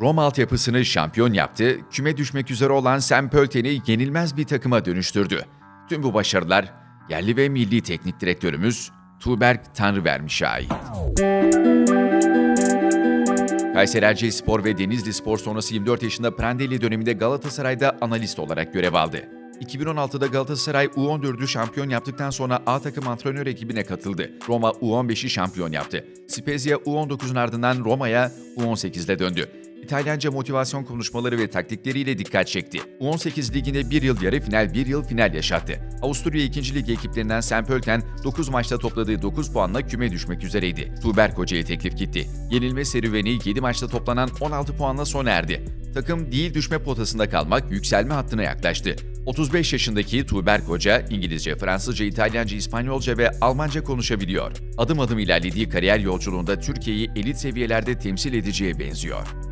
Roma altyapısını şampiyon yaptı, küme düşmek üzere olan Sam Pölten'i yenilmez bir takıma dönüştürdü. Tüm bu başarılar yerli ve milli teknik direktörümüz Tuğberk Tanrıvermiş'e ait. Kayseri Erciyes Spor ve Denizli Spor sonrası 24 yaşında Prandelli döneminde Galatasaray'da analist olarak görev aldı. 2016'da Galatasaray U14'ü şampiyon yaptıktan sonra A takım antrenör ekibine katıldı. Roma U15'i şampiyon yaptı. Spezia U19'un ardından Roma'ya U18'de döndü. İtalyanca motivasyon konuşmaları ve taktikleriyle dikkat çekti. U18 liginde bir yıl yarı final, bir yıl final yaşattı. Avusturya 2. Lig ekiplerinden Sam Pölten 9 maçta topladığı 9 puanla küme düşmek üzereydi. Tuğberk Hoca'ya teklif gitti. Yenilme serüveni 7 maçta toplanan 16 puanla sona erdi. Takım değil düşme potasında kalmak yükselme hattına yaklaştı. 35 yaşındaki Tuğberk Hoca İngilizce, Fransızca, İtalyanca, İspanyolca ve Almanca konuşabiliyor. Adım adım ilerlediği kariyer yolculuğunda Türkiye'yi elit seviyelerde temsil edeceğe benziyor.